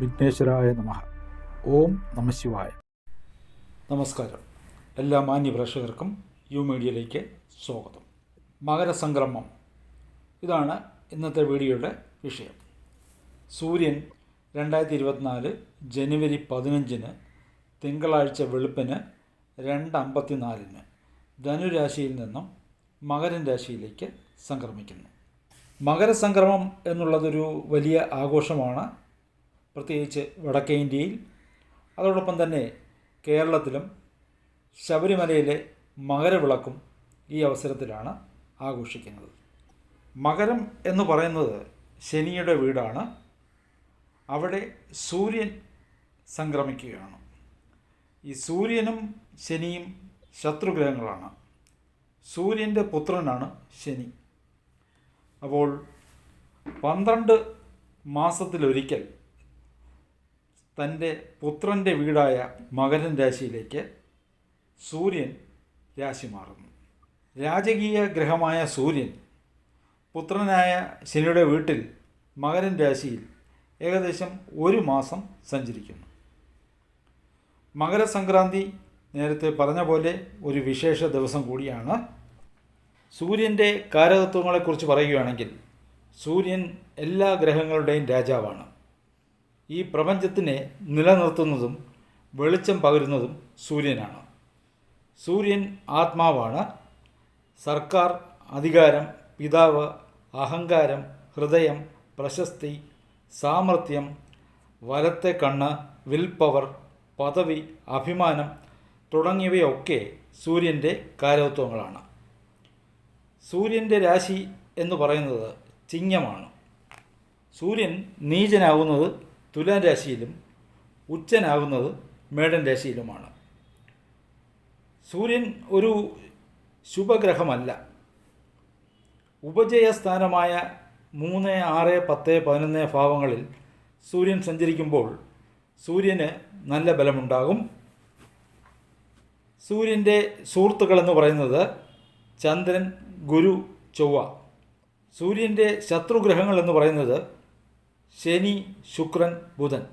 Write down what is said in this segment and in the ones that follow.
വിഘ്നേശ്വരായ നമ. ഓം നമശിവായ നമസ്കാരം. എല്ലാ മാന്യ പ്രേക്ഷകർക്കും യു മീഡിയയിലേക്ക് സ്വാഗതം. മകരസംക്രമം. ഇതാണ് ഇന്നത്തെ വീഡിയോയുടെ വിഷയം. സൂര്യൻ രണ്ടായിരത്തി ഇരുപത്തിനാല് ജനുവരി പതിനഞ്ചിന് തിങ്കളാഴ്ച വെളുപ്പിന് രണ്ട് അമ്പത്തിനാലിന് ധനുരാശിയിൽ നിന്നും മകരൻ രാശിയിലേക്ക് സംക്രമിക്കുന്നു. മകരസംക്രമം എന്നുള്ളതൊരു വലിയ ആഘോഷമാണ് പ്രത്യേകിച്ച് വടക്കേ ഇന്ത്യയിൽ അതോടൊപ്പം തന്നെ കേരളത്തിലും ശബരിമലയിലെ മകരവിളക്കും ഈ അവസരത്തിലാണ് ആഘോഷിക്കുന്നത്. മകരം എന്ന് പറയുന്നത് ശനിയുടെ വീടാണ്. അവിടെ സൂര്യൻ സംക്രമിക്കുകയാണ്. ഈ സൂര്യനും ശനിയും ശത്രുഗ്രഹങ്ങളാണ്. സൂര്യന്റെ പുത്രനാണ് ശനി. അപ്പോൾ പന്ത്രണ്ട് മാസത്തിലൊരിക്കൽ തന്റെ പുത്രന്റെ വീടായ മകരൻ രാശിയിലേക്ക് സൂര്യൻ രാശി മാറുന്നു. രാജകീയ ഗ്രഹമായ സൂര്യൻ പുത്രനായ ശനിയുടെ വീട്ടിൽ മകരൻ രാശിയിൽ ഏകദേശം ഒരു മാസം സഞ്ചരിക്കുന്നു. മകരസംക്രാന്തി നേരത്തെ പറഞ്ഞ പോലെ ഒരു വിശേഷ ദിവസം കൂടിയാണ്. സൂര്യന്റെ കാരകത്വങ്ങളെക്കുറിച്ച് പറയുകയാണെങ്കിൽ സൂര്യൻ എല്ലാ ഗ്രഹങ്ങളുടെയും രാജാവാണ്. ഈ പ്രപഞ്ചത്തിനെ നിലനിർത്തുന്നതും വെളിച്ചം പകരുന്നതും സൂര്യനാണ്. സൂര്യൻ ആത്മാവാണ്. സർക്കാർ അധികാരം പിതാവ് അഹങ്കാരം ഹൃദയം പ്രശസ്തി സാമർഥ്യം വലത്തെ കണ്ണ് വിൽ പവർ പദവി അഭിമാനം തുടങ്ങിയവയൊക്കെ സൂര്യന്റെ കാര്യത്വങ്ങളാണ് സൂര്യന്റെ രാശി എന്ന് പറയുന്നത് ചിങ്ങമാണ്. സൂര്യൻ നീചനാകുന്നത് തുലാം രാശിയിലും ഉച്ചനാകുന്നത് മേടൻ രാശിയിലുമാണ്. സൂര്യൻ ഒരു ശുഭഗ്രഹമല്ല. ഉപജയസ്ഥാനമായ മൂന്ന് ആറ് പത്ത് പതിനൊന്ന് ഭാവങ്ങളിൽ സൂര്യൻ സഞ്ചരിക്കുമ്പോൾ സൂര്യന് നല്ല ബലമുണ്ടാകും. സൂര്യന്റെ സുഹൃത്തുക്കളെന്ന് പറയുന്നത് ചന്ദ്രൻ ഗുരു ചൊവ്വ. സൂര്യന്റെ ശത്രുഗ്രഹങ്ങൾ എന്ന് പറയുന്നത് ശനി ശുക്രൻ ബുധൻ.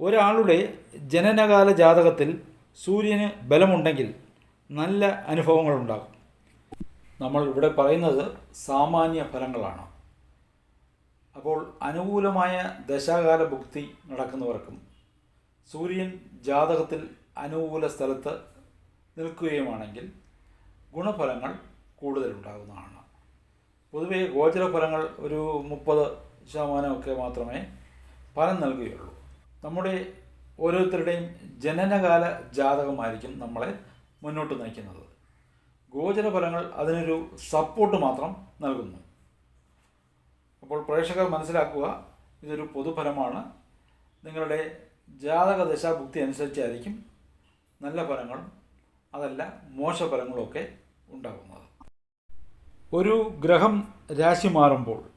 ഒരാളുടെ ജനനകാല ജാതകത്തിൽ സൂര്യന് ബലമുണ്ടെങ്കിൽ നല്ല അനുഭവങ്ങളുണ്ടാകും. നമ്മൾ ഇവിടെ പറയുന്നത് സാമാന്യ ഫലങ്ങളാണ്. അപ്പോൾ അനുകൂലമായ ദശാകാല ഭുക്തി നടക്കുന്നവർക്കും സൂര്യൻ ജാതകത്തിൽ അനുകൂല സ്ഥലത്ത് നിൽക്കുകയുമാണെങ്കിൽ ഗുണഫലങ്ങൾ കൂടുതലുണ്ടാകുന്നതാണ്. പൊതുവേ ഗോചരഫലങ്ങൾ ഒരു മുപ്പത് ശതമാനമൊക്കെ മാത്രമേ ഫലം നൽകുകയുള്ളൂ. നമ്മുടെ ഓരോരുത്തരുടെയും ജനനകാല ജാതകമായിരിക്കും നമ്മളെ മുന്നോട്ട് നയിക്കുന്നത്. ഗോചര ഫലങ്ങൾ അതിനൊരു സപ്പോർട്ട് മാത്രം നൽകുന്നു. അപ്പോൾ പ്രേക്ഷകർ മനസ്സിലാക്കുക ഇതൊരു പൊതുഫലമാണ്. നിങ്ങളുടെ ജാതക ദശാഭുക്തി അനുസരിച്ചായിരിക്കും നല്ല ഫലങ്ങളും അതല്ല മോശഫലങ്ങളും ഒക്കെ ഉണ്ടാകുന്നത്. ഒരു ഗ്രഹം രാശി മാറുമ്പോൾ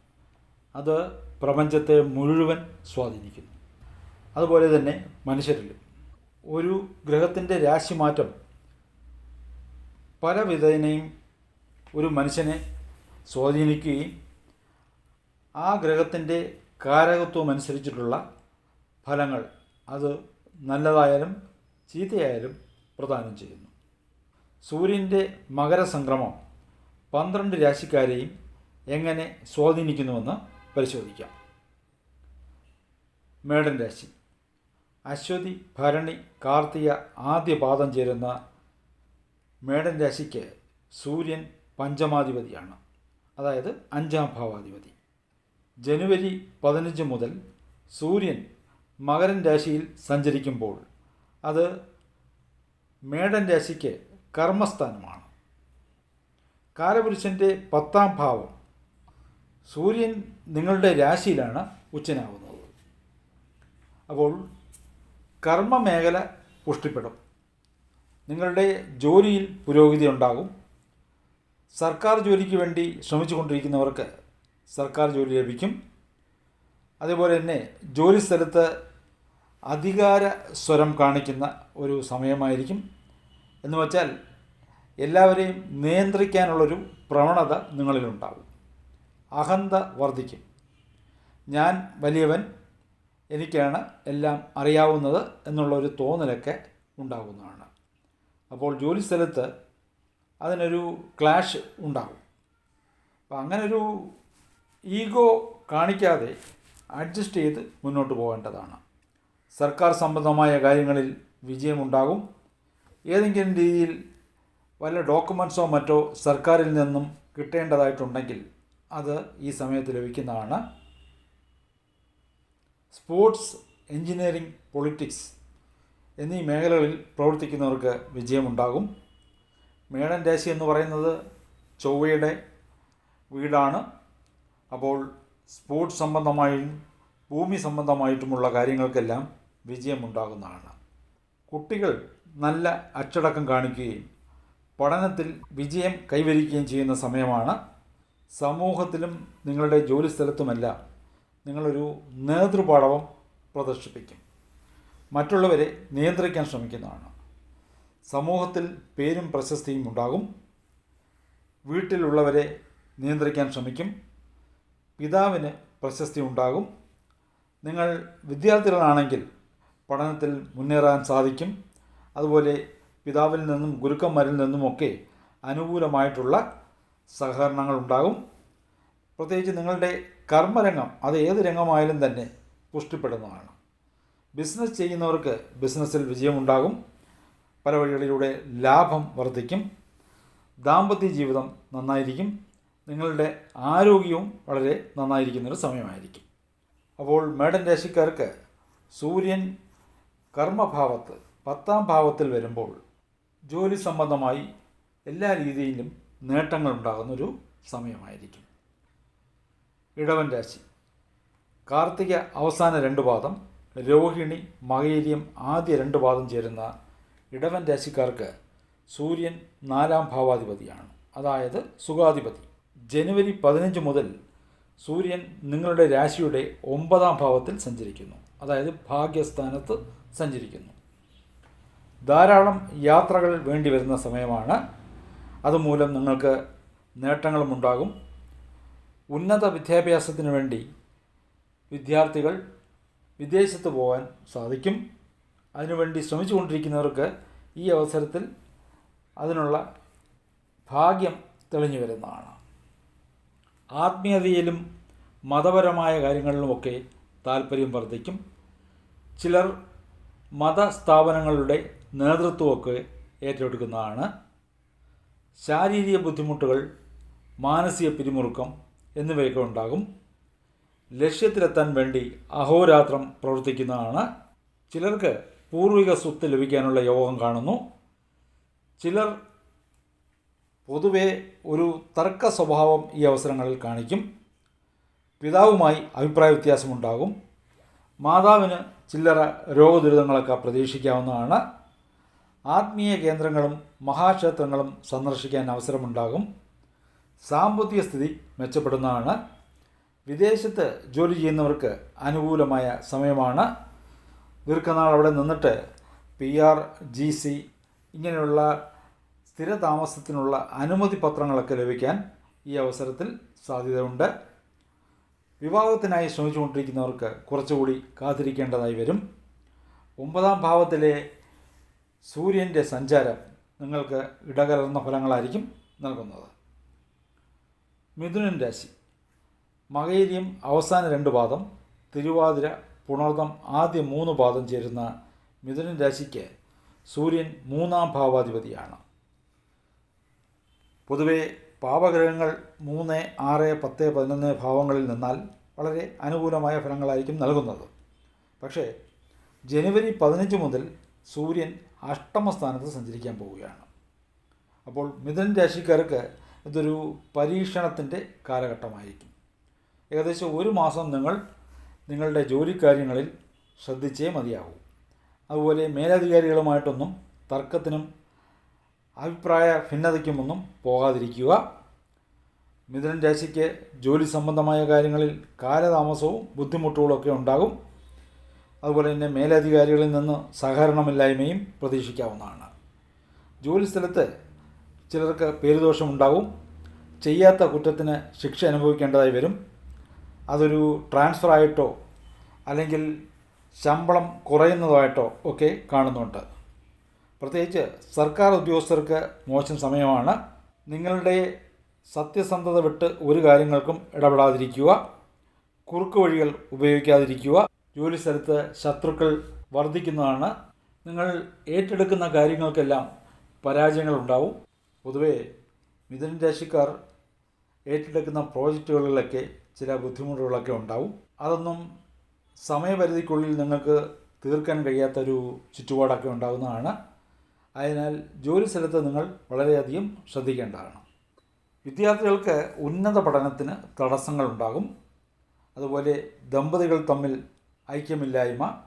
അത് പ്രപഞ്ചത്തെ മുഴുവൻ സ്വാധീനിക്കുന്നു. അതുപോലെ തന്നെ മനുഷ്യരിൽ ഒരു ഗ്രഹത്തിന്റെ രാശിമാറ്റം പല വിധേനയും ഒരു മനുഷ്യനെ സ്വാധീനിക്കുകയും ആ ഗ്രഹത്തിന്റെ കാരകത്വം അനുസരിച്ചിട്ടുള്ള ഫലങ്ങൾ അത് നല്ലതായാലും ചീത്തയായാലും പ്രദാനം ചെയ്യുന്നു. സൂര്യന്റെ മകരസംക്രമം പന്ത്രണ്ട് രാശിക്കാരെയും എങ്ങനെ സ്വാധീനിക്കുന്നുവെന്ന് പരിശോധിക്കാം. മേടൻ രാശി. അശ്വതി ഭരണി കാർത്തിക ആദ്യ പാദം ചേരുന്ന മേടൻ രാശിക്ക് സൂര്യൻ പഞ്ചമാധിപതിയാണ്. അതായത് അഞ്ചാം ഭാവാധിപതി. ജനുവരി പതിനഞ്ച് മുതൽ സൂര്യൻ മകരൻ രാശിയിൽ സഞ്ചരിക്കുമ്പോൾ അത് മേടൻ രാശിക്ക് കർമ്മസ്ഥാനമാണ്. കാലപുരുഷന്റെ പത്താം ഭാവം സൂര്യൻ നിങ്ങളുടെ രാശിയിലാണ് ഉച്ചനാകുന്നത് അപ്പോൾ കർമ്മമേഖല പുഷ്ടിപ്പെടും. നിങ്ങളുടെ ജോലിയിൽ പുരോഗതി ഉണ്ടാകും. സർക്കാർ ജോലിക്ക് വേണ്ടി ശ്രമിച്ചു കൊണ്ടിരിക്കുന്നവർക്ക് സർക്കാർ ജോലി ലഭിക്കും. അതേപോലെ തന്നെ ജോലി സ്ഥലത്ത് അധികാര സ്വരം കാണിക്കുന്ന ഒരു സമയമായിരിക്കും. എന്ന് വച്ചാൽ എല്ലാവരെയും നിയന്ത്രിക്കാനുള്ളൊരു പ്രവണത നിങ്ങളിലുണ്ടാകും. അഹന്ത വർദ്ധിക്കും. ഞാൻ വലിയവൻ എനിക്കാണ് എല്ലാം അറിയാവുന്നത് എന്നുള്ളൊരു തോന്നലൊക്കെ ഉണ്ടാകുന്നതാണ്. അപ്പോൾ ജോലി സ്ഥലത്ത് അതിനൊരു ക്ലാഷ് ഉണ്ടാകും. അപ്പം അങ്ങനൊരു ഈഗോ കാണിക്കാതെ അഡ്ജസ്റ്റ് ചെയ്ത് മുന്നോട്ട് പോകേണ്ടതാണ്. സർക്കാർ സംബന്ധമായ കാര്യങ്ങളിൽ വിജയമുണ്ടാകും. ഏതെങ്കിലും രീതിയിൽ വല്ല ഡോക്യുമെൻസോ മറ്റോ സർക്കാരിൽ നിന്നും കിട്ടേണ്ടതായിട്ടുണ്ടെങ്കിൽ അത് ഈ സമയത്ത് ലഭിക്കുന്നതാണ്. സ്പോർട്സ് എഞ്ചിനീയറിംഗ് പൊളിറ്റിക്സ് എന്നീ മേഖലകളിൽ പ്രവർത്തിക്കുന്നവർക്ക് വിജയമുണ്ടാകും. മേടൻ രാശി എന്ന് പറയുന്നത് ചൊവ്വയുടെ വീടാണ്. അപ്പോൾ സ്പോർട്സ് സംബന്ധമായും ഭൂമി സംബന്ധമായിട്ടുമുള്ള കാര്യങ്ങൾക്കെല്ലാം വിജയമുണ്ടാകുന്നതാണ്. കുട്ടികൾ നല്ല അച്ചടക്കം കാണിക്കുകയും പഠനത്തിൽ വിജയം കൈവരിക്കുകയും ചെയ്യുന്ന സമയമാണ് സമൂഹത്തിലും നിങ്ങളുടെ ജോലി സ്ഥലത്തുമല്ല നിങ്ങളൊരു നേതൃപാടവം പ്രദർശിപ്പിക്കും. മറ്റുള്ളവരെ നിയന്ത്രിക്കാൻ ശ്രമിക്കുന്നതാണ്. സമൂഹത്തിൽ പേരും പ്രശസ്തിയും ഉണ്ടാകും. വീട്ടിലുള്ളവരെ നിയന്ത്രിക്കാൻ ശ്രമിക്കും. പിതാവിന് പ്രശസ്തി ഉണ്ടാകും. നിങ്ങൾ വിദ്യാർത്ഥികളാണെങ്കിൽ പഠനത്തിൽ മുന്നേറാൻ സാധിക്കും. അതുപോലെ പിതാവിൽ നിന്നും ഗുരുക്കന്മാരിൽ നിന്നുമൊക്കെ അനുകൂലമായിട്ടുള്ള സഹകരണങ്ങൾ ഉണ്ടാകും പ്രത്യേകിച്ച് നിങ്ങളുടെ കർമ്മരംഗം അത് ഏത് രംഗമായാലും തന്നെ പുഷ്ടിപ്പെടുന്നതാണ്. ബിസിനസ് ചെയ്യുന്നവർക്ക് ബിസിനസ്സിൽ വിജയമുണ്ടാകും. പല വഴികളിലൂടെ ലാഭം വർദ്ധിക്കും. ദാമ്പത്യ ജീവിതം നന്നായിരിക്കും. നിങ്ങളുടെ ആരോഗ്യവും വളരെ നന്നായിരിക്കുന്നൊരു സമയമായിരിക്കും. അപ്പോൾ മേഡൻ രാശിക്കാർക്ക് സൂര്യൻ കർമ്മഭാവത്ത് പത്താം ഭാവത്തിൽ വരുമ്പോൾ ജോലി സംബന്ധമായി എല്ലാ രീതിയിലും നേട്ടങ്ങൾ ഉണ്ടാകുന്നൊരു സമയമായിരിക്കും. ഇടവൻ രാശി. കാർത്തിക അവസാന രണ്ട് പാദം രോഹിണി മകേരിയം ആദ്യ രണ്ട് പാദം ചേരുന്ന ഇടവൻ രാശിക്കാർക്ക് സൂര്യൻ നാലാം ഭാവാധിപതിയാണ്. അതായത് സുഖാധിപതി. ജനുവരി പതിനഞ്ച് മുതൽ സൂര്യൻ നിങ്ങളുടെ രാശിയുടെ ഒമ്പതാം ഭാവത്തിൽ സഞ്ചരിക്കുന്നു. അതായത് ഭാഗ്യസ്ഥാനത്ത് സഞ്ചരിക്കുന്നു. ധാരാളം യാത്രകൾ വേണ്ടി വരുന്ന സമയമാണ് അതുമൂലം നിങ്ങൾക്ക് നേട്ടങ്ങളുമുണ്ടാകും. ഉന്നത വിദ്യാഭ്യാസത്തിന് വേണ്ടി വിദ്യാർത്ഥികൾ വിദേശത്ത് പോകാൻ സാധിക്കും. അതിനുവേണ്ടി ശ്രമിച്ചുകൊണ്ടിരിക്കുന്നവർക്ക് ഈ അവസരത്തിൽ അതിനുള്ള ഭാഗ്യം തെളിഞ്ഞു വരുന്നതാണ്. ആത്മീയതയിലും മതപരമായ കാര്യങ്ങളിലുമൊക്കെ താല്പര്യം വർദ്ധിക്കും. ചിലർ മതസ്ഥാപനങ്ങളുടെ നേതൃത്വമൊക്കെ ഏറ്റെടുക്കുന്നതാണ്. ശാരീരിക ബുദ്ധിമുട്ടുകൾ മാനസിക പിരിമുറുക്കം എന്നിവയൊക്കെ ഉണ്ടാകും. ലക്ഷ്യത്തിലെത്താൻ വേണ്ടി അഹോരാത്രം പ്രവർത്തിക്കുന്നതാണ്. ചിലർക്ക് പൂർവിക സ്വത്ത് ലഭിക്കാനുള്ള യോഗം കാണുന്നു. ചിലർ പൊതുവെ ഒരു തർക്ക സ്വഭാവം ഈ അവസരങ്ങളിൽ കാണിക്കും. പിതാവുമായി അഭിപ്രായ വ്യത്യാസമുണ്ടാകും. മാതാവിന് ചില്ലറ രോഗദുരിതങ്ങളൊക്കെ പ്രതീക്ഷിക്കാവുന്നതാണ്. ആത്മീയ കേന്ദ്രങ്ങളും മഹാക്ഷേത്രങ്ങളും സന്ദർശിക്കാൻ അവസരമുണ്ടാകും. സാമ്പത്തിക സ്ഥിതി മെച്ചപ്പെടുന്നതാണ്. വിദേശത്ത് ജോലി ചെയ്യുന്നവർക്ക് അനുകൂലമായ സമയമാണ്. ദീർഘനാൾ അവിടെ നിന്നിട്ട് പി ആർ ജി സി ഇങ്ങനെയുള്ള സ്ഥിരതാമസത്തിനുള്ള അനുമതി പത്രങ്ങളൊക്കെ ലഭിക്കാൻ ഈ അവസരത്തിൽ സാധ്യതയുണ്ട്. വിവാഹത്തിനായി ശ്രമിച്ചുകൊണ്ടിരിക്കുന്നവർക്ക് കുറച്ചുകൂടി കാത്തിരിക്കേണ്ടതായി വരും. ഒമ്പതാം ഭാവത്തിലെ സൂര്യന്റെ സഞ്ചാരം നിങ്ങൾക്ക് ഇടകലർന്ന ഫലങ്ങളായിരിക്കും നൽകുന്നത്. മിഥുനൻ രാശി. മകൈര്യം അവസാന രണ്ട് പാദം തിരുവാതിര പുണർദം ആദ്യ മൂന്ന് പാദം ചേരുന്ന മിഥുനൻ രാശിക്ക് സൂര്യൻ മൂന്നാം ഭാവാധിപതിയാണ്. പൊതുവെ പാപഗ്രഹങ്ങൾ മൂന്ന് ആറ് പത്ത് പതിനൊന്ന് ഭാവങ്ങളിൽ നിന്നാൽ വളരെ അനുകൂലമായ ഫലങ്ങളായിരിക്കും നൽകുന്നത്. പക്ഷേ ജനുവരി പതിനഞ്ച് മുതൽ സൂര്യൻ അഷ്ടമസ്ഥാനത്ത് സഞ്ചരിക്കാൻ പോവുകയാണ്. അപ്പോൾ മിഥുൻ രാശിക്കാർക്ക് ഇതൊരു പരീക്ഷണത്തിന്റെ കാലഘട്ടമായിരിക്കും. ഏകദേശം ഒരു മാസം നിങ്ങൾ നിങ്ങളുടെ ജോലിക്കാര്യങ്ങളിൽ ശ്രദ്ധിച്ചേ മതിയാകൂ അതുപോലെ മേലധികാരികളുമായിട്ടൊന്നും തർക്കത്തിനും അഭിപ്രായ ഭിന്നതയ്ക്കുമൊന്നും പോകാതിരിക്കുക. മിഥുനൻ രാശിക്ക് ജോലി സംബന്ധമായ കാര്യങ്ങളിൽ കാലതാമസവും ബുദ്ധിമുട്ടുകളൊക്കെ ഉണ്ടാകും. അതുപോലെ തന്നെ മേലധികാരികളിൽ നിന്ന് സഹകരണമില്ലായ്മയും പ്രതീക്ഷിക്കാവുന്നതാണ്. ജോലിസ്ഥലത്ത് ചിലർക്ക് പേരുദോഷമുണ്ടാകും ചെയ്യാത്ത കുറ്റത്തിന് ശിക്ഷ അനുഭവിക്കേണ്ടതായി വരും. അതൊരു ട്രാൻസ്ഫർ ആയിട്ടോ അല്ലെങ്കിൽ ശമ്പളം കുറയുന്നതായിട്ടോ ഒക്കെ കാണുന്നുണ്ട്. പ്രത്യേകിച്ച് സർക്കാർ ഉദ്യോഗസ്ഥർക്ക് മോശം സമയമാണ്. നിങ്ങളുടെ സത്യസന്ധത വിട്ട് ഒരു കാര്യങ്ങൾക്കും ഇടപെടാതിരിക്കുക. കുറുക്ക് വഴികൾ ഉപയോഗിക്കാതിരിക്കുക. ജോലി സ്ഥലത്ത് ശത്രുക്കൾ വർദ്ധിക്കുന്നതാണ്. നിങ്ങൾ ഏറ്റെടുക്കുന്ന കാര്യങ്ങൾക്കെല്ലാം പരാജയങ്ങളുണ്ടാവും. പൊതുവേ മിഥുൻ രാശിക്കാർ ഏറ്റെടുക്കുന്ന പ്രോജക്റ്റുകളിലൊക്കെ ചില ബുദ്ധിമുട്ടുകളൊക്കെ ഉണ്ടാവും. അതൊന്നും സമയപരിധിക്കുള്ളിൽ നിങ്ങൾക്ക് തീർക്കാൻ കഴിയാത്തൊരു ചുറ്റുപാടൊക്കെ ഉണ്ടാകുന്നതാണ്. അതിനാൽ ജോലി സ്ഥലത്ത് നിങ്ങൾ വളരെയധികം ശ്രദ്ധിക്കേണ്ടതാണ്. വിദ്യാർത്ഥികൾക്ക് ഉന്നത പഠനത്തിന് തടസ്സങ്ങളുണ്ടാകും. അതുപോലെ ദമ്പതികൾ തമ്മിൽ ഐക്യമില്ലായ്മ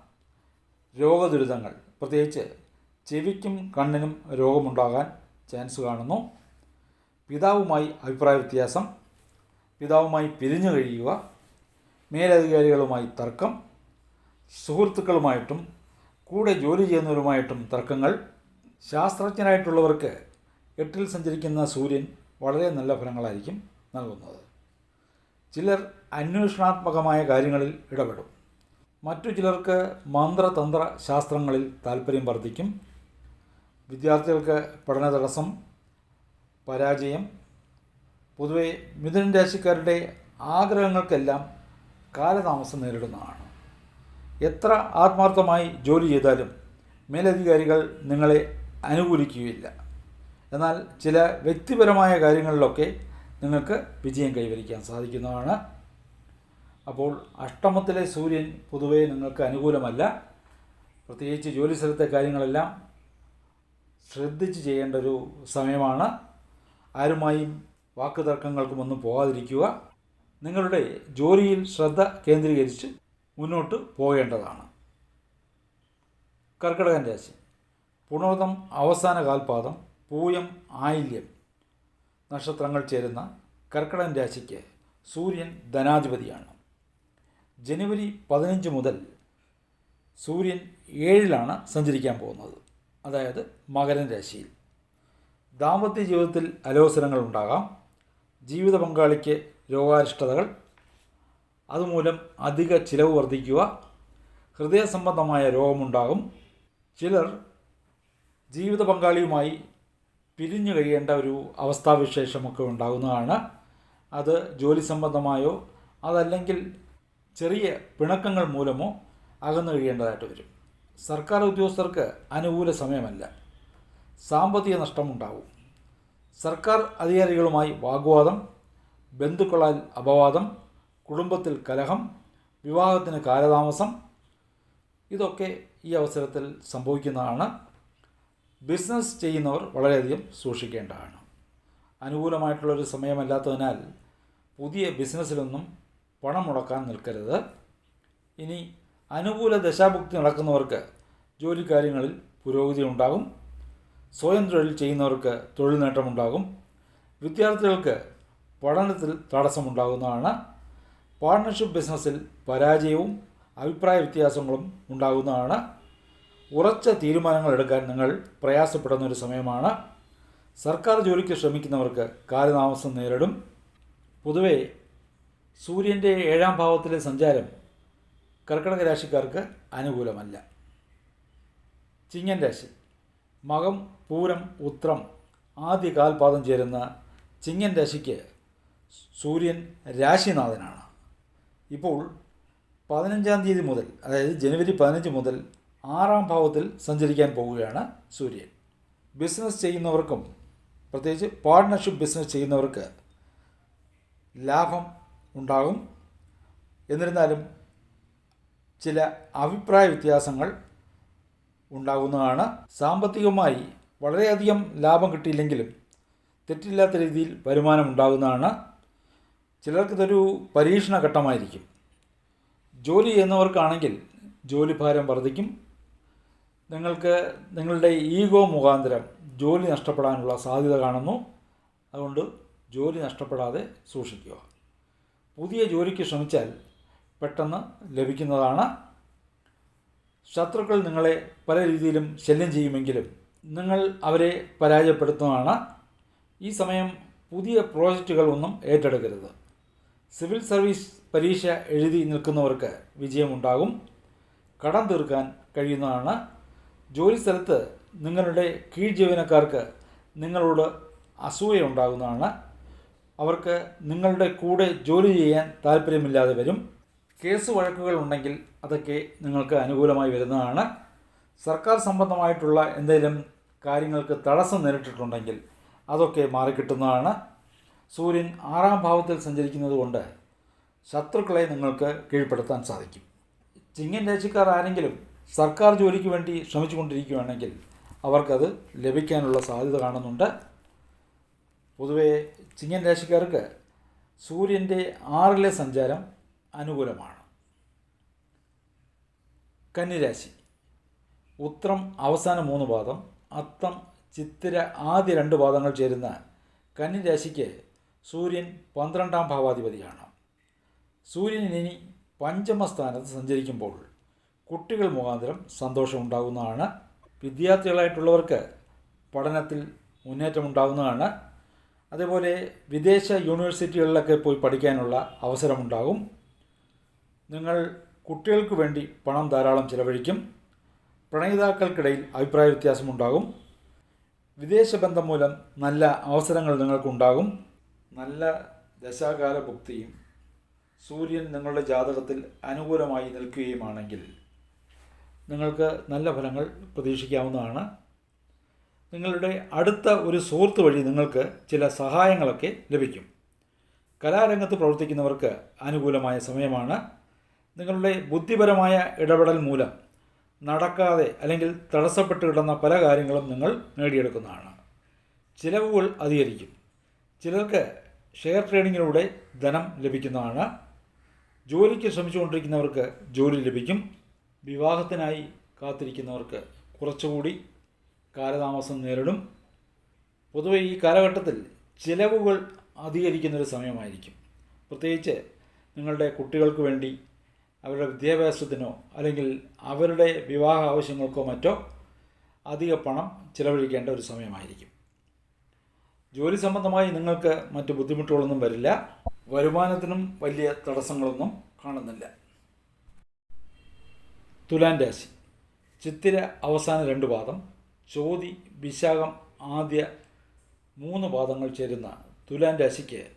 രോഗദുരിതങ്ങൾ. പ്രത്യേകിച്ച് ചെവിക്കും കണ്ണിനും രോഗമുണ്ടാകാൻ ചാൻസ് കാണുന്നു. പിതാവുമായി അഭിപ്രായ വ്യത്യാസം. പിതാവുമായി പിരിഞ്ഞു കഴിയുക. മേലധികാരികളുമായി തർക്കം. സുഹൃത്തുക്കളുമായിട്ടും കൂടെ ജോലി ചെയ്യുന്നവരുമായിട്ടും തർക്കങ്ങൾ. ശാസ്ത്രജ്ഞരായിട്ടുള്ളവർക്ക് എട്ടിൽ സഞ്ചരിക്കുന്ന സൂര്യൻ വളരെ നല്ല ഫലങ്ങളായിരിക്കും നൽകുന്നത്. ചിലർ അന്വേഷണാത്മകമായ കാര്യങ്ങളിൽ ഇടപെടും. മറ്റു ചിലർക്ക് മന്ത്രതന്ത്ര ശാസ്ത്രങ്ങളിൽ താല്പര്യം വർദ്ധിക്കും. വിദ്യാർത്ഥികൾക്ക് പഠന തടസ്സം പരാജയം പൊതുവെ മിഥുനൻ രാശിക്കാരുടെ ആഗ്രഹങ്ങൾക്കെല്ലാം കാലതാമസം നേരിടുന്നതാണ്. എത്ര ആത്മാർത്ഥമായി ജോലി ചെയ്താലും മേലധികാരികൾ നിങ്ങളെ അനുകൂലിക്കുകയില്ല. എന്നാൽ ചില വ്യക്തിപരമായ കാര്യങ്ങളിലൊക്കെ നിങ്ങൾക്ക് വിജയം കൈവരിക്കാൻ സാധിക്കുന്നതാണ്. അപ്പോൾ അഷ്ടമത്തിലെ സൂര്യൻ പൊതുവേ നിങ്ങൾക്ക് അനുകൂലമല്ല. പ്രത്യേകിച്ച് ജോലി സ്ഥലത്തെ കാര്യങ്ങളെല്ലാം ശ്രദ്ധിച്ച് ചെയ്യേണ്ട ഒരു സമയമാണ്. ആരുമായും വാക്കുതർക്കങ്ങൾക്കും ഒന്നും പോകാതിരിക്കുക നിങ്ങളുടെ ജോലിയിൽ ശ്രദ്ധ കേന്ദ്രീകരിച്ച് മുന്നോട്ട് പോകേണ്ടതാണ്. കർക്കിടകൻ രാശി. പുണർതം അവസാന കാൽപാദം പൂയം ആയില്യം നക്ഷത്രങ്ങൾ ചേരുന്ന കർക്കിടകൻ രാശിക്ക് സൂര്യൻ ധനാധിപതിയാണ്. ജനുവരി പതിനഞ്ച് മുതൽ സൂര്യൻ ഏഴിലാണ് സഞ്ചരിക്കാൻ പോകുന്നത്. അതായത് മകരൻ രാശിയിൽ. ദാമ്പത്യ ജീവിതത്തിൽ അലോസരങ്ങൾ ഉണ്ടാകാം. ജീവിത പങ്കാളിക്ക് രോഗാരിഷ്ടതകൾ അതുമൂലം അധിക ചിലവ് വർദ്ധിക്കുക ഹൃദയ സംബന്ധമായ രോഗമുണ്ടാകും. ചിലർ ജീവിത പങ്കാളിയുമായി പിരിഞ്ഞു കഴിയേണ്ട ഒരു അവസ്ഥാവിശേഷമൊക്കെ ഉണ്ടാകുന്നതാണ്. അത് ജോലി സംബന്ധമായോ അതല്ലെങ്കിൽ ചെറിയ പിണക്കങ്ങൾ മൂലമോ അകന്നു കഴിയേണ്ടതായിട്ട് വരും. സർക്കാർ ഉദ്യോഗസ്ഥർക്ക് അനുകൂല സമയമല്ല. സാമ്പത്തിക നഷ്ടമുണ്ടാവും. സർക്കാർ അധികാരികളുമായി വാഗ്വാദം ബന്ധുക്കളാൽ അപവാദം കുടുംബത്തിൽ കലഹം വിവാഹത്തിന് കാലതാമസം ഇതൊക്കെ ഈ അവസരത്തിൽ സംഭവിക്കുന്നതാണ്. ബിസിനസ് ചെയ്യുന്നവർ വളരെയധികം സൂക്ഷിക്കേണ്ടതാണ്. അനുകൂലമായിട്ടുള്ളൊരു സമയമല്ലാത്തതിനാൽ പുതിയ ബിസിനസ്സിലൊന്നും പണം മുടക്കാൻ നിൽക്കരുത്. ഇനി അനുകൂല ദശാഭുക്തി നടക്കുന്നവർക്ക് ജോലി കാര്യങ്ങളിൽ പുരോഗതി ഉണ്ടാകും. സ്വയം തൊഴിൽ ചെയ്യുന്നവർക്ക് തൊഴിൽ നേട്ടമുണ്ടാകും വിദ്യാർത്ഥികൾക്ക് പഠനത്തിൽ തടസ്സമുണ്ടാകുന്നതാണ് പാർട്ണർഷിപ്പ് ബിസിനസ്സിൽ പരാജയവും അഭിപ്രായ വ്യത്യാസങ്ങളും ഉണ്ടാകുന്നതാണ്. ഉറച്ച തീരുമാനങ്ങൾ എടുക്കാൻ നിങ്ങൾ പ്രയാസപ്പെടുന്ന ഒരു സമയമാണ്. സർക്കാർ ജോലിക്ക് ശ്രമിക്കുന്നവർക്ക് കാലതാമസം നേരിടും. പൊതുവെ സൂര്യന്റെ ഏഴാം ഭാവത്തിലെ സഞ്ചാരം കർക്കിടക രാശിക്കാർക്ക് അനുകൂലമല്ല. ചിങ്ങൻ രാശി. മകം പൂരം ഉത്രം ആദ്യ കാൽപാദം ചേരുന്ന ചിങ്ങൻ രാശിക്ക് സൂര്യൻ രാശിനാഥനാണ്. ഇപ്പോൾ പതിനഞ്ചാം തീയതി മുതൽ അതായത് ജനുവരി പതിനഞ്ച് മുതൽ ആറാം ഭാവത്തിൽ സഞ്ചരിക്കാൻ പോവുകയാണ് സൂര്യൻ. ബിസിനസ് ചെയ്യുന്നവർക്കും പ്രത്യേകിച്ച് പാർട്ട്ണർഷിപ്പ് ബിസിനസ് ചെയ്യുന്നവർക്ക് ലാഭം ഉണ്ടാകും. എന്നിരുന്നാലും ചില അഭിപ്രായ വ്യത്യാസങ്ങൾ ഉണ്ടാകുന്നതാണ്. സാമ്പത്തികമായി വളരെയധികം ലാഭം കിട്ടിയില്ലെങ്കിലും തെറ്റില്ലാത്ത രീതിയിൽ വരുമാനം ഉണ്ടാകുന്നതാണ്. ചിലർക്കിതൊരു പരീക്ഷണ ഘട്ടമായിരിക്കും ജോലി ചെയ്യുന്നവർക്കാണെങ്കിൽ ജോലിഭാരം വർദ്ധിക്കും. നിങ്ങൾക്ക് നിങ്ങളുടെ ഈഗോ മുഖാന്തരം ജോലി നഷ്ടപ്പെടാനുള്ള സാധ്യത കാണുന്നു. അതുകൊണ്ട് ജോലി നഷ്ടപ്പെടാതെ സൂക്ഷിക്കുക. പുതിയ ജോലിക്ക് ശ്രമിച്ചാൽ പെട്ടെന്ന് ലഭിക്കുന്നതാണ്. ശത്രുക്കൾ നിങ്ങളെ പല രീതിയിലും ശല്യം ചെയ്യുമെങ്കിലും നിങ്ങൾ അവരെ പരാജയപ്പെടുത്തുന്നതാണ്. ഈ സമയം പുതിയ പ്രോജക്റ്റുകൾ ഒന്നും ഏറ്റെടുക്കരുത്. സിവിൽ സർവീസ് പരീക്ഷ എഴുതി നിൽക്കുന്നവർക്ക് വിജയമുണ്ടാകും. കടം തീർക്കാൻ കഴിയുന്നതാണ്. ജോലി സ്ഥലത്ത് നിങ്ങളുടെ കീഴ് ജീവനക്കാർക്ക് നിങ്ങളോട് അസൂയ ഉണ്ടാകുന്നതാണ്. അവർക്ക് നിങ്ങളുടെ കൂടെ ജോലി ചെയ്യാൻ താല്പര്യമില്ലാതെ വരും. കേസ് വഴക്കുകൾ ഉണ്ടെങ്കിൽ അതൊക്കെ നിങ്ങൾക്ക് അനുകൂലമായി വരുന്നതാണ്. സർക്കാർ സംബന്ധമായിട്ടുള്ള എന്തെങ്കിലും കാര്യങ്ങൾക്ക് തടസ്സം നേരിട്ടിട്ടുണ്ടെങ്കിൽ അതൊക്കെ മാറിക്കിട്ടുന്നതാണ്. സൂര്യൻ ആറാം ഭാവത്തിൽ സഞ്ചരിക്കുന്നത് കൊണ്ട് ശത്രുക്കളെ നിങ്ങൾക്ക് കീഴ്പ്പെടുത്താൻ സാധിക്കും. ചിങ്ങൻ രാശിക്കാർ ആരെങ്കിലും സർക്കാർ ജോലിക്ക് വേണ്ടി ശ്രമിച്ചുകൊണ്ടിരിക്കുകയാണെങ്കിൽ അവർക്കത് ലഭിക്കാനുള്ള സാധ്യത കാണുന്നുണ്ട്. പൊതുവേ ചിങ്ങൻ രാശിക്കാർക്ക് സൂര്യന്റെ ആറിലെ സഞ്ചാരം അനുകൂലമാണ്. കന്നിരാശി. ഉത്രം അവസാന മൂന്ന് പാദം അത്തം ചിത്തിര ആദ്യ രണ്ട് പാദങ്ങൾ ചേരുന്ന കന്നിരാശിക്ക് സൂര്യൻ പന്ത്രണ്ടാം ഭാവാധിപതിയാണ്. സൂര്യൻ ഇനി പഞ്ചമസ്ഥാനത്ത് സഞ്ചരിക്കുമ്പോൾ കുട്ടികൾ മുഖാന്തരം സന്തോഷമുണ്ടാകുന്നതാണ് വിദ്യാർത്ഥികളായിട്ടുള്ളവർക്ക് പഠനത്തിൽ മുന്നേറ്റമുണ്ടാകുന്നതാണ്. അതേപോലെ വിദേശ യൂണിവേഴ്സിറ്റികളിലൊക്കെ പോയി പഠിക്കാനുള്ള അവസരമുണ്ടാകും. നിങ്ങൾ കുട്ടികൾക്ക് വേണ്ടി പണം ധാരാളം ചിലവഴിക്കും. പ്രണയിതാക്കൾക്കിടയിൽ അഭിപ്രായ വ്യത്യാസമുണ്ടാകും. വിദേശ ബന്ധം മൂലം നല്ല അവസരങ്ങൾ നിങ്ങൾക്കുണ്ടാകും. നല്ല ദശാകാല ഭുക്തിയും സൂര്യൻ നിങ്ങളുടെ ജാതകത്തിൽ അനുകൂലമായി നിൽക്കുകയുമാണെങ്കിൽ നിങ്ങൾക്ക് നല്ല ഫലങ്ങൾ പ്രതീക്ഷിക്കാവുന്നതാണ്. നിങ്ങളുടെ അടുത്ത ഒരു സുഹൃത്ത് വഴി നിങ്ങൾക്ക് ചില സഹായങ്ങളൊക്കെ ലഭിക്കും. കലാരംഗത്ത് പ്രവർത്തിക്കുന്നവർക്ക് അനുകൂലമായ സമയമാണ്. നിങ്ങളുടെ ബുദ്ധിപരമായ ഇടപെടൽ മൂലം നടക്കാതെ അല്ലെങ്കിൽ തടസ്സപ്പെട്ട് കിടന്ന പല കാര്യങ്ങളും നിങ്ങൾ നേടിയെടുക്കുന്നതാണ്. ചിലവുകൾ അധികരിക്കും. ചിലർക്ക് ഷെയർ ട്രേഡിങ്ങിലൂടെ ധനം ലഭിക്കുന്നതാണ്. ജോലിക്ക് ശ്രമിച്ചുകൊണ്ടിരിക്കുന്നവർക്ക് ജോലി ലഭിക്കും. വിവാഹത്തിനായി കാത്തിരിക്കുന്നവർക്ക് കുറച്ചുകൂടി കാലതാമസം നേരിടും. പൊതുവെ ഈ കാലഘട്ടത്തിൽ ചിലവുകൾ അധികരിക്കുന്നൊരു സമയമായിരിക്കും. പ്രത്യേകിച്ച് നിങ്ങളുടെ കുട്ടികൾക്ക് വേണ്ടി അവരുടെ വിദ്യാഭ്യാസത്തിനോ അല്ലെങ്കിൽ അവരുടെ വിവാഹ ആവശ്യങ്ങൾക്കോ മറ്റോ അധിക പണം ചിലവഴിക്കേണ്ട ഒരു സമയമായിരിക്കും. ജോലി സംബന്ധമായി നിങ്ങൾക്ക് മറ്റ് ബുദ്ധിമുട്ടുകളൊന്നും വരില്ല. വരുമാനത്തിനും വലിയ തടസ്സങ്ങളൊന്നും കാണുന്നില്ല. തുലാൻ രാശി. ചിത്തിര അവസാന രണ്ട് പാദം. ചോതി വിശാഖം ആദ്യ മൂന്ന് പാദങ്ങൾ ചേരുന്ന തുലാൻ രാശിക്ക്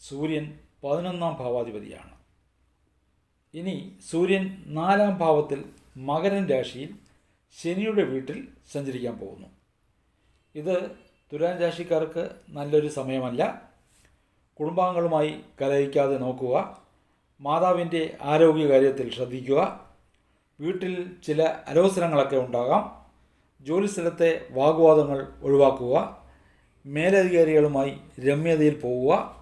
സൂര്യൻ പതിനൊന്നാം ഭാവാധിപതിയാണ്. ഇനി സൂര്യൻ നാലാം ഭാവത്തിൽ മകരൻ രാശിയിൽ ശനിയുടെ വീട്ടിൽ സഞ്ചരിക്കാൻ പോകുന്നു. ഇത് തുലാൻ രാശിക്കാർക്ക് നല്ലൊരു സമയമല്ല. കുടുംബാംഗങ്ങളുമായി കലഹിക്കാതെ നോക്കുക. മാതാവിന്റെ ആരോഗ്യകാര്യത്തിൽ ശ്രദ്ധിക്കുക. വീട്ടിൽ ചില അലോസരങ്ങളൊക്കെ ഉണ്ടാകാം. ജോലിസ്ഥലത്തെ വാഗ്വാദങ്ങൾ ഒഴിവാക്കുക. മേലധികാരികളുമായി രമ്യതയിൽ പോവുക.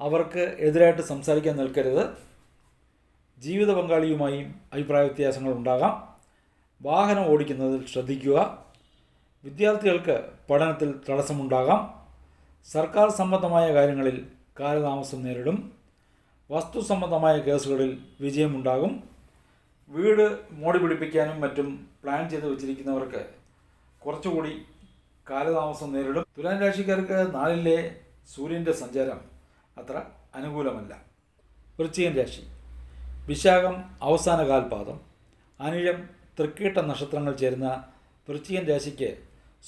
അവർക്ക് എതിരായിട്ട് സംസാരിക്കാൻ നിൽക്കരുത്. ജീവിത പങ്കാളിയുമായും അഭിപ്രായ വ്യത്യാസങ്ങൾ ഉണ്ടാകാം. വാഹനം ഓടിക്കുന്നതിൽ ശ്രദ്ധിക്കുക. വിദ്യാർത്ഥികൾക്ക് പഠനത്തിൽ തടസ്സമുണ്ടാകാം. സർക്കാർ സംബന്ധമായ കാര്യങ്ങളിൽ കാലതാമസം നേരിടും. വസ്തു സംബന്ധമായ കേസുകളിൽ വിജയമുണ്ടാകും. വീട് മോടി പിടിപ്പിക്കാനും മറ്റും പ്ലാൻ ചെയ്ത് വെച്ചിരിക്കുന്നവർക്ക് കുറച്ചുകൂടി കാലതാമസം നേരിടും. തുലാൻ രാശിക്കാർക്ക് നാലിലെ സൂര്യന്റെ സഞ്ചാരം അത്ര അനുകൂലമല്ല. വൃശ്ചികൻ രാശി. വിശാഖം അവസാന കാൽപാദം. അനിഴം തൃക്കീട്ട നക്ഷത്രങ്ങൾ ചേരുന്ന വൃശ്ചികൻ രാശിക്ക്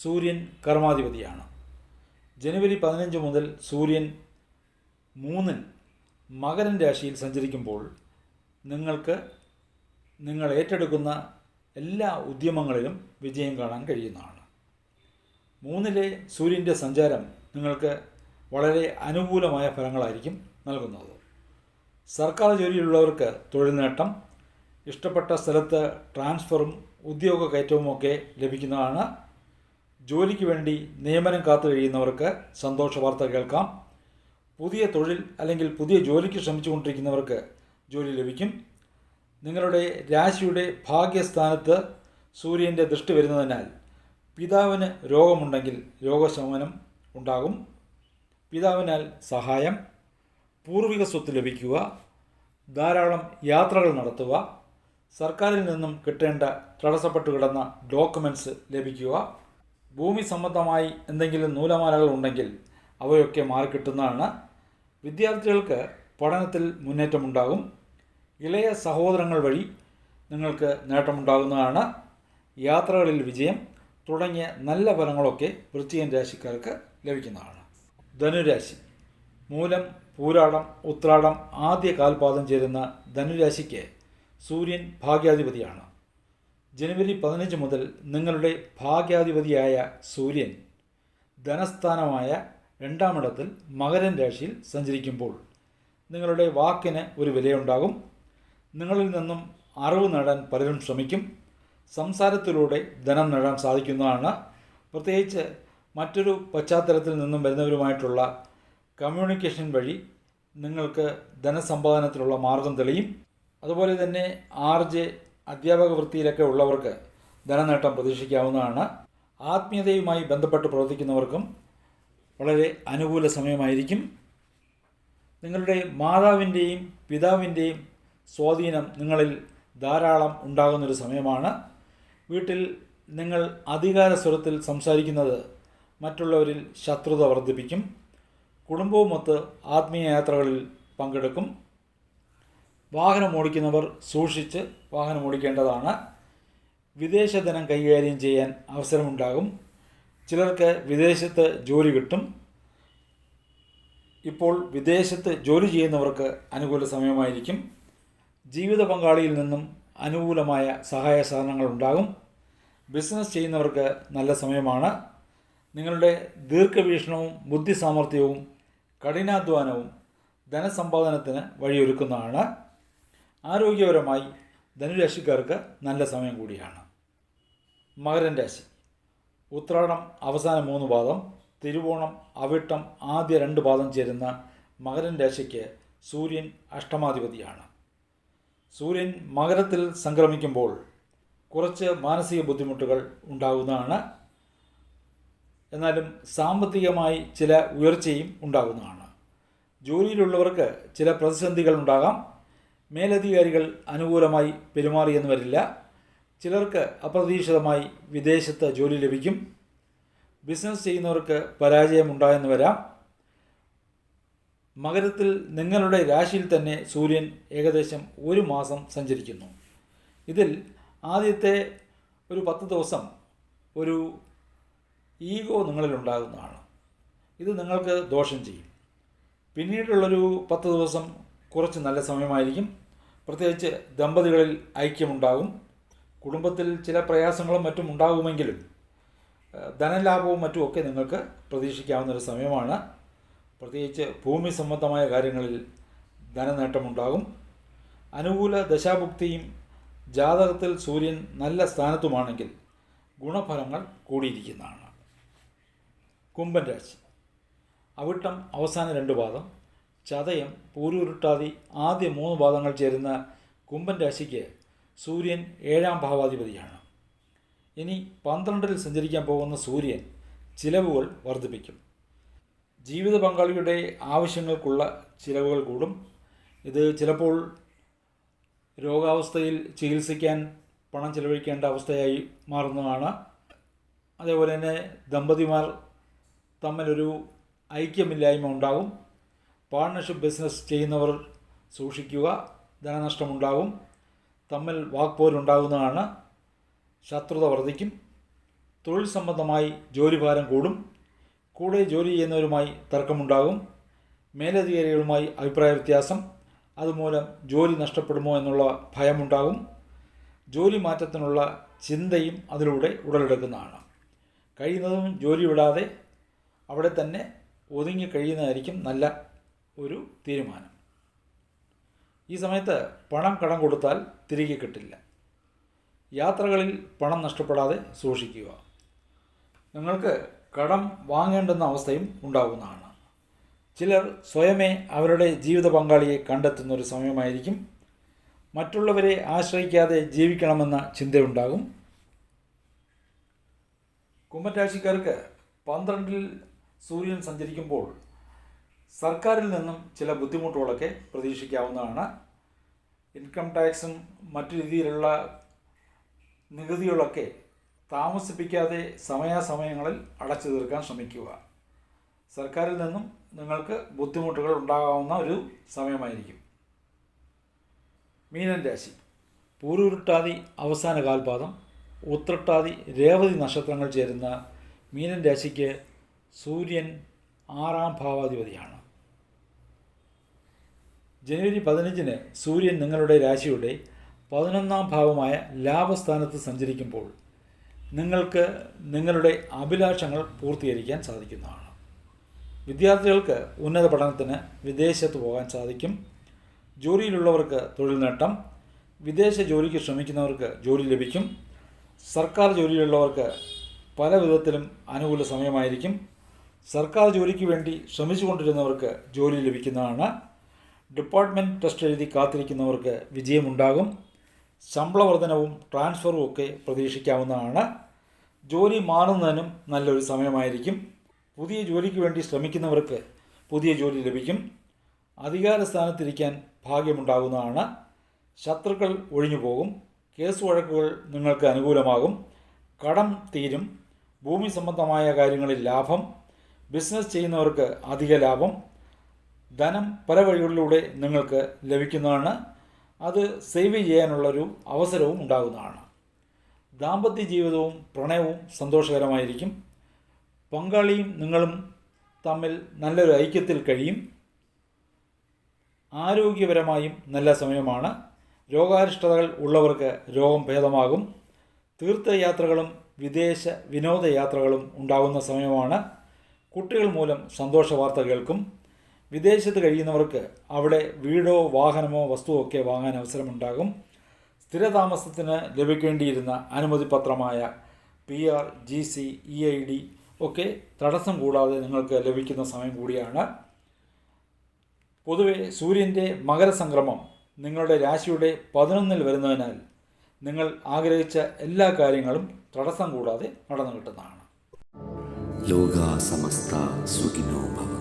സൂര്യൻ കർമാധിപതിയാണ്. ജനുവരി പതിനഞ്ച് മുതൽ സൂര്യൻ മൂന്നിൽ മകരൻ രാശിയിൽ സഞ്ചരിക്കുമ്പോൾ നിങ്ങൾക്ക് നിങ്ങൾ ഏറ്റെടുക്കുന്ന എല്ലാ ഉദ്യമങ്ങളിലും വിജയം കാണാൻ കഴിയുന്നതാണ്. മൂന്നിലെ സൂര്യന്റെ സഞ്ചാരം നിങ്ങൾക്ക് വളരെ അനുകൂലമായ ഫലങ്ങളായിരിക്കും നൽകുന്നത്. സർക്കാർ ജോലിയിലുള്ളവർക്ക് തൊഴിൽ നേട്ടം ഇഷ്ടപ്പെട്ട സ്ഥലത്ത് ട്രാൻസ്ഫറും ഉദ്യോഗ കയറ്റവുമൊക്കെ ലഭിക്കുന്നതാണ്. ജോലിക്ക് വേണ്ടി നിയമനം കാത്തു കഴിയുന്നവർക്ക് സന്തോഷ വാർത്ത കേൾക്കാം. പുതിയ തൊഴിൽ അല്ലെങ്കിൽ പുതിയ ജോലിക്ക് ശ്രമിച്ചുകൊണ്ടിരിക്കുന്നവർക്ക് ജോലി ലഭിക്കും. നിങ്ങളുടെ രാശിയുടെ ഭാഗ്യസ്ഥാനത്ത് സൂര്യന്റെ ദൃഷ്ടി വരുന്നതിനാൽ പിതാവിന് രോഗമുണ്ടെങ്കിൽ രോഗശമനം ഉണ്ടാകും. പിതാവിനാൽ സഹായം പൂർവിക സ്വത്ത് ലഭിക്കുക ധാരാളം യാത്രകൾ നടത്തുക സർക്കാരിൽ നിന്നും കിട്ടേണ്ട തടസ്സപ്പെട്ട് കിടന്ന ഡോക്യുമെന്റ്സ് ലഭിക്കുക ഭൂമി സംബന്ധമായി എന്തെങ്കിലും നൂലമാലകൾ ഉണ്ടെങ്കിൽ അവയൊക്കെ മാറിക്കിട്ടുന്നതാണ്. വിദ്യാർത്ഥികൾക്ക് പഠനത്തിൽ മുന്നേറ്റമുണ്ടാകും. ഇളയ സഹോദരങ്ങൾ വഴി നിങ്ങൾക്ക് നേട്ടമുണ്ടാകുന്നതാണ്. യാത്രകളിൽ വിജയം തുടങ്ങിയ നല്ല ഫലങ്ങളൊക്കെ വൃശ്ചികൻ രാശിക്കാർക്ക് ലഭിക്കുന്നതാണ്. ധനുരാശി. മൂലം പൂരാടം ഉത്രാടം ആദ്യ കാൽപാദം ചേരുന്ന ധനുരാശിക്ക് സൂര്യൻ ഭാഗ്യാധിപതിയാണ്. ജനുവരി പതിനഞ്ച് മുതൽ നിങ്ങളുടെ ഭാഗ്യാധിപതിയായ സൂര്യൻ ധനസ്ഥാനമായ രണ്ടാമിടത്തിൽ മകരൻ രാശിയിൽ സഞ്ചരിക്കുമ്പോൾ നിങ്ങളുടെ വാക്കിന് ഒരു വിലയുണ്ടാകും. നിങ്ങളിൽ നിന്നും അറിവ് നേടാൻ പലരും ശ്രമിക്കും. സംസാരത്തിലൂടെ ധനം നേടാൻ സാധിക്കുന്നതാണ്. പ്രത്യേകിച്ച് മറ്റൊരു പശ്ചാത്തലത്തിൽ നിന്നും വരുന്നവരുമായിട്ടുള്ള കമ്മ്യൂണിക്കേഷൻ വഴി നിങ്ങൾക്ക് ധനസമ്പാദനത്തിലുള്ള മാർഗം തെളിയും. അതുപോലെ തന്നെ ആർ ജെ അധ്യാപക വൃത്തിയിലൊക്കെ ഉള്ളവർക്ക് ധനനേട്ടം പ്രതീക്ഷിക്കാവുന്നതാണ്. ആത്മീയതയുമായി ബന്ധപ്പെട്ട് പ്രവർത്തിക്കുന്നവർക്കും വളരെ അനുകൂല സമയമായിരിക്കും. നിങ്ങളുടെ മാതാവിന്റെയും പിതാവിന്റെയും സ്വാധീനം നിങ്ങളിൽ ധാരാളം ഉണ്ടാകുന്നൊരു സമയമാണ്. വീട്ടിൽ നിങ്ങൾ അധികാര സ്വരത്തിൽ സംസാരിക്കുന്നത് മറ്റുള്ളവരിൽ ശത്രുത വർദ്ധിപ്പിക്കും. കുടുംബവുമൊത്ത് ആത്മീയ യാത്രകളിൽ പങ്കെടുക്കും. വാഹനം ഓടിക്കുന്നവർ സൂക്ഷിച്ച് വാഹനം ഓടിക്കേണ്ടതാണ്. വിദേശ ധനം കൈകാര്യം ചെയ്യാൻ അവസരമുണ്ടാകും. ചിലർക്ക് വിദേശത്ത് ജോലി കിട്ടും. ഇപ്പോൾ വിദേശത്ത് ജോലി ചെയ്യുന്നവർക്ക് അനുകൂല സമയമായിരിക്കും. ജീവിത പങ്കാളിയിൽ നിന്നും അനുകൂലമായ സഹായ സഹകരണങ്ങൾ ഉണ്ടാകും. ബിസിനസ് ചെയ്യുന്നവർക്ക് നല്ല സമയമാണ്. നിങ്ങളുടെ ദീർഘവീക്ഷണവും ബുദ്ധി സാമർഥ്യവും കഠിനാധ്വാനവും ധനസമ്പാദനത്തിന് വഴിയൊരുക്കുന്നതാണ്. ആരോഗ്യപരമായി ധനുരാശിക്കാർക്ക് നല്ല സമയം കൂടിയാണ്. മകരൻ രാശി. ഉത്രാടം അവസാന മൂന്ന് പാദം തിരുവോണം അവിട്ടം ആദ്യ രണ്ട് പാദം ചേരുന്ന മകരൻ രാശിക്ക് സൂര്യൻ അഷ്ടമാധിപതിയാണ്. സൂര്യൻ മകരത്തിൽ സംക്രമിക്കുമ്പോൾ കുറച്ച് മാനസിക ബുദ്ധിമുട്ടുകൾ ഉണ്ടാകുന്നതാണ്. എന്നാലും സാമ്പത്തികമായി ചില ഉയർച്ചയും ഉണ്ടാകുന്നതാണ്. ജോലിയിലുള്ളവർക്ക് ചില പ്രതിസന്ധികൾ ഉണ്ടാകാം. മേലധികാരികൾ അനുകൂലമായി പെരുമാറിയെന്ന് വരില്ല. ചിലർക്ക് അപ്രതീക്ഷിതമായി വിദേശത്ത് ജോലി ലഭിക്കും. ബിസിനസ് ചെയ്യുന്നവർക്ക് പരാജയമുണ്ടായെന്ന് വരാം. മകരത്തിൽ നിങ്ങളുടെ രാശിയിൽ തന്നെ സൂര്യൻ ഏകദേശം ഒരു മാസം സഞ്ചരിക്കുന്നു. ഇതിൽ ആദ്യത്തെ ഒരു പത്ത് ദിവസം ഒരു ഈഗോ നിങ്ങളിൽ ഉണ്ടാകുന്നതാണ്. ഇത് നിങ്ങൾക്ക് ദോഷം ചെയ്യും. പിന്നീടുള്ളൊരു പത്ത് ദിവസം കുറച്ച് നല്ല സമയമായിരിക്കും. പ്രത്യേകിച്ച് ദമ്പതികളിൽ ഐക്യമുണ്ടാകും. കുടുംബത്തിൽ ചില പ്രയാസങ്ങളും മറ്റും ഉണ്ടാകുമെങ്കിലും ധനലാഭവും മറ്റുമൊക്കെ നിങ്ങൾക്ക് പ്രതീക്ഷിക്കാവുന്ന ഒരു സമയമാണ്. പ്രത്യേകിച്ച് ഭൂമി സംബന്ധമായ കാര്യങ്ങളിൽ ധനനേട്ടമുണ്ടാകും. അനുകൂല ദശാഭുക്തിയും ജാതകത്തിൽ സൂര്യൻ നല്ല സ്ഥാനത്തുമാണെങ്കിൽ ഗുണഫലങ്ങൾ കൂടിയിരിക്കുന്നതാണ്. കുംഭൻ രാശി. അവിട്ടം അവസാന രണ്ട് പാദം. ചതയം പൂരുരുട്ടാതി ആദ്യ മൂന്ന് പാദങ്ങൾ ചേരുന്ന കുംഭൻ രാശിക്ക് സൂര്യൻ ഏഴാം ഭാവാധിപതിയാണ്. ഇനി പന്ത്രണ്ടിൽ സഞ്ചരിക്കാൻ പോകുന്ന സൂര്യൻ ചിലവുകൾ വർദ്ധിപ്പിക്കും. ജീവിത പങ്കാളിയുടെ ആവശ്യങ്ങൾക്കുള്ള ചിലവുകൾ കൂടും. ഇത് ചിലപ്പോൾ രോഗാവസ്ഥയിൽ ചികിത്സിക്കാൻ പണം ചിലവഴിക്കേണ്ട അവസ്ഥയായി മാറുന്നതാണ്. അതേപോലെ തന്നെ ദമ്പതിമാർ തമ്മിലൊരു ഐക്യമില്ലായ്മ ഉണ്ടാകും. പാർട്ണർഷിപ്പ് ബിസിനസ് ചെയ്യുന്നവർ സൂക്ഷിക്കുക ധനനഷ്ടമുണ്ടാകും. തമ്മിൽ വാക്പോരുണ്ടാകുന്നതാണ്. ശത്രുത വർദ്ധിക്കും. തൊഴിൽ സംബന്ധമായി ജോലിഭാരം കൂടും. കൂടെ ജോലി ചെയ്യുന്നവരുമായി തർക്കമുണ്ടാകും. മേലധികാരികളുമായി അഭിപ്രായ വ്യത്യാസം. അതുമൂലം ജോലി നഷ്ടപ്പെടുമോ എന്നുള്ള ഭയമുണ്ടാകും. ജോലി മാറ്റത്തിനുള്ള ചിന്തയും അതിലൂടെ ഉടലെടുക്കുന്നതാണ്. കഴിയുന്നതും ജോലി വിടാതെ അവിടെ തന്നെ ഒതുങ്ങി കഴിയുന്നതായിരിക്കും നല്ല ഒരു തീരുമാനം. ഈ സമയത്ത് പണം കടം കൊടുത്താൽ തിരികെ കിട്ടില്ല. യാത്രകളിൽ പണം നഷ്ടപ്പെടാതെ സൂക്ഷിക്കുക. നിങ്ങൾക്ക് കടം വാങ്ങേണ്ടുന്ന അവസ്ഥയും ഉണ്ടാകുന്നതാണ് ചിലർ സ്വയമേ അവരുടെ ജീവിത പങ്കാളിയെ കണ്ടെത്തുന്ന ഒരു സമയമായിരിക്കും. മറ്റുള്ളവരെ ആശ്രയിക്കാതെ ജീവിക്കണമെന്ന ചിന്തയുണ്ടാകും. കുംഭരാശിക്കാർക്ക് പന്ത്രണ്ടിൽ സൂര്യൻ സഞ്ചരിക്കുമ്പോൾ സർക്കാരിൽ നിന്നും ചില ബുദ്ധിമുട്ടുകളൊക്കെ പ്രതീക്ഷിക്കാവുന്നതാണ്. ഇൻകം ടാക്സും മറ്റു രീതിയിലുള്ള നികുതികളൊക്കെ താമസിപ്പിക്കാതെ സമയാസമയങ്ങളിൽ അടച്ചു തീർക്കാൻ ശ്രമിക്കുക. സർക്കാരിൽ നിന്നും നിങ്ങൾക്ക് ബുദ്ധിമുട്ടുകൾ ഉണ്ടാകാവുന്ന ഒരു സമയമായിരിക്കും. മീനൻ രാശി. പൂരുരുട്ടാതി അവസാന കാൽപാദം ഉത്രട്ടാതി രേവതി നക്ഷത്രങ്ങൾ ചേരുന്ന മീനൻ രാശിക്ക് സൂര്യൻ ആറാം ഭാവാധിപതിയാണ്. ജനുവരി പതിനഞ്ചിന് സൂര്യൻ നിങ്ങളുടെ രാശിയുടെ പതിനൊന്നാം ഭാവമായ ലാഭസ്ഥാനത്ത് സഞ്ചരിക്കുമ്പോൾ നിങ്ങൾക്ക് നിങ്ങളുടെ അഭിലാഷങ്ങൾ പൂർത്തീകരിക്കാൻ സാധിക്കുന്നതാണ്. വിദ്യാർത്ഥികൾക്ക് ഉന്നത പഠനത്തിന് വിദേശത്ത് പോകാൻ സാധിക്കും. ജോലിയിലുള്ളവർക്ക് തൊഴിൽ നേട്ടം. വിദേശ ജോലിക്ക് ശ്രമിക്കുന്നവർക്ക് ജോലി ലഭിക്കും. സർക്കാർ ജോലിയിലുള്ളവർക്ക് പല വിധത്തിലും അനുകൂല സമയമായിരിക്കും. സർക്കാർ ജോലിക്ക് വേണ്ടി ശ്രമിച്ചുകൊണ്ടിരുന്നവർക്ക് ജോലി ലഭിക്കുന്നതാണ്. ഡിപ്പാർട്ട്മെന്റ് ടെസ്റ്റ് എഴുതി കാത്തിരിക്കുന്നവർക്ക് വിജയമുണ്ടാകും. ശമ്പള വർധനവും ട്രാൻസ്ഫറും ഒക്കെ പ്രതീക്ഷിക്കാവുന്നതാണ്. ജോലി മാറുന്നതിനും നല്ലൊരു സമയമായിരിക്കും. പുതിയ ജോലിക്ക് വേണ്ടി ശ്രമിക്കുന്നവർക്ക് പുതിയ ജോലി ലഭിക്കും. അധികാര സ്ഥാനത്തിരിക്കാൻ ഭാഗ്യമുണ്ടാകുന്നതാണ്. ശത്രുക്കൾ ഒഴിഞ്ഞു പോകും. കേസ് വഴക്കുകൾ നിങ്ങൾക്ക് അനുകൂലമാകും. കടം തീരും. ഭൂമി സംബന്ധമായ കാര്യങ്ങളിൽ ലാഭം. ബിസിനസ് ചെയ്യുന്നവർക്ക് അധിക ലാഭം. ധനം പല വഴികളിലൂടെ നിങ്ങൾക്ക് ലഭിക്കുന്നതാണ്. അത് സേവ് ചെയ്യാനുള്ളൊരു അവസരവും ഉണ്ടാകുന്നതാണ്. ദാമ്പത്യ ജീവിതവും പ്രണയവും സന്തോഷകരമായിരിക്കും. പങ്കാളിയും നിങ്ങളും തമ്മിൽ നല്ലൊരു ഐക്യത്തിൽ കഴിയും. ആരോഗ്യപരമായും നല്ല സമയമാണ്. രോഗാരിഷ്ടതകൾ ഉള്ളവർക്ക് രോഗം ഭേദമാകും. തീർത്ഥയാത്രകളും വിദേശ വിനോദയാത്രകളും ഉണ്ടാകുന്ന സമയമാണ്. കുട്ടികൾ മൂലം സന്തോഷ വാർത്ത കേൾക്കും. വിദേശത്ത് കഴിയുന്നവർക്ക് അവിടെ വീടോ വാഹനമോ വസ്തുവോ ഒക്കെ വാങ്ങാൻ അവസരമുണ്ടാകും. സ്ഥിരതാമസത്തിന് ലഭിക്കേണ്ടിയിരുന്ന അനുമതി പത്രമായ P R G C E I D ഒക്കെ തടസ്സം കൂടാതെ നിങ്ങൾക്ക് ലഭിക്കുന്ന സമയം കൂടിയാണ്. പൊതുവെ സൂര്യന്റെ മകരസംക്രമം നിങ്ങളുടെ രാശിയുടെ പതിനൊന്നിൽ വരുന്നതിനാൽ നിങ്ങൾ ആഗ്രഹിച്ച എല്ലാ കാര്യങ്ങളും തടസ്സം കൂടാതെ നടന്നു കിട്ടുന്നതാണ് ലോകാസമസ്ത സുഖിനോ ഭവന്തു